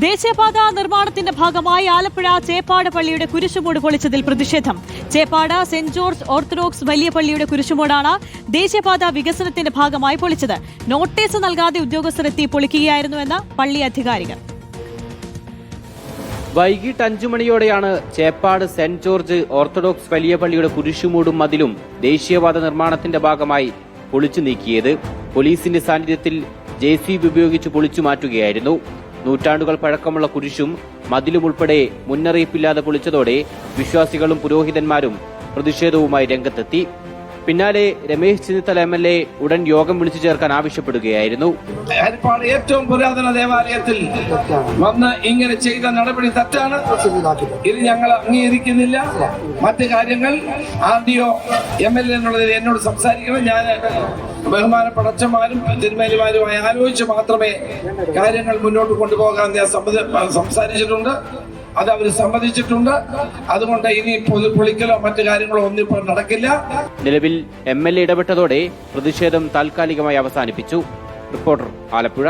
ദേശീയപാത നിർമ്മാണത്തിന്റെ ഭാഗമായി ആലപ്പുഴ ചേപ്പാട് പള്ളിയുടെ കുരിശുമൂട് പൊളിച്ചതിൽ പ്രതിഷേധം. ചേപ്പാട് സെന്റ് ജോർജ് ഓർത്തഡോക്സ് വലിയ പള്ളിയുടെ കുരിശുമൂടാണ് ദേശീയപാത വികസനത്തിന്റെ ഭാഗമായി പൊളിച്ചത്. നോട്ടീസ് നൽകാതെ ഉദ്യോഗസ്ഥരെത്തി പൊളിക്കുകയായിരുന്നുവെന്ന് പള്ളി അധികാരികൾ. വൈകിട്ട് അഞ്ചു മണിയോടെയാണ് ചേപ്പാട് സെന്റ് ജോർജ് ഓർത്തഡോക്സ് വലിയ പള്ളിയുടെ കുരിശുമൂടും മതിലും ദേശീയപാത നിർമ്മാണത്തിന്റെ ഭാഗമായി പൊളിച്ചു നീക്കിയത്. പോലീസിന്റെ സാന്നിധ്യത്തിൽ ജെ സി ബി ഉപയോഗിച്ച് പൊളിച്ചു മാറ്റുകയായിരുന്നു. നൂറ്റാണ്ടുകൾ പഴക്കമുള്ള കുരിശും മതിലും ഉൾപ്പെടെ മുന്നറിയിപ്പില്ലാതെ പൊളിച്ചതോടെ വിശ്വാസികളും പുരോഹിതന്മാരും പ്രതിഷേധവുമായി രംഗത്തെത്തി. പിന്നാലെ Ramesh Chennithala M L A ഉടൻ യോഗം വിളിച്ചു ചേർക്കാൻ ആവശ്യപ്പെടുകയായിരുന്നു. ഹരിപ്പാട് ഏറ്റവും പുരാതന ദേവാലയത്തിൽ വന്ന് ഇങ്ങനെ ചെയ്ത നടപടി തെറ്റാണ്. ഇത് ഞങ്ങൾ അംഗീകരിക്കുന്നില്ല. മറ്റു കാര്യങ്ങൾ ഒ എം എൽ എ എന്നുള്ളതിൽ എന്നോട് സംസാരിക്കണം. ഞാൻ ബഹുമാനപ്പെട്ട അച്ഛന്മാരും തിരുമേലിമാരുമായി ആലോചിച്ച് മാത്രമേ കാര്യങ്ങൾ മുന്നോട്ട് കൊണ്ടുപോകാൻ ഞാൻ സംസാരിച്ചിട്ടുണ്ട്. അത് അവർ സമ്മതിച്ചിട്ടുണ്ട്. അതുകൊണ്ട് ഇനി പൊളിക്കലോ മറ്റു കാര്യങ്ങളോ ഒന്നും ഇപ്പോൾ നടക്കില്ല. നിലവിൽ എം എൽ എ ഇടപെട്ടതോടെ പ്രതിഷേധം താൽക്കാലികമായി അവസാനിപ്പിച്ചു. റിപ്പോർട്ടർ ആലപ്പുഴ.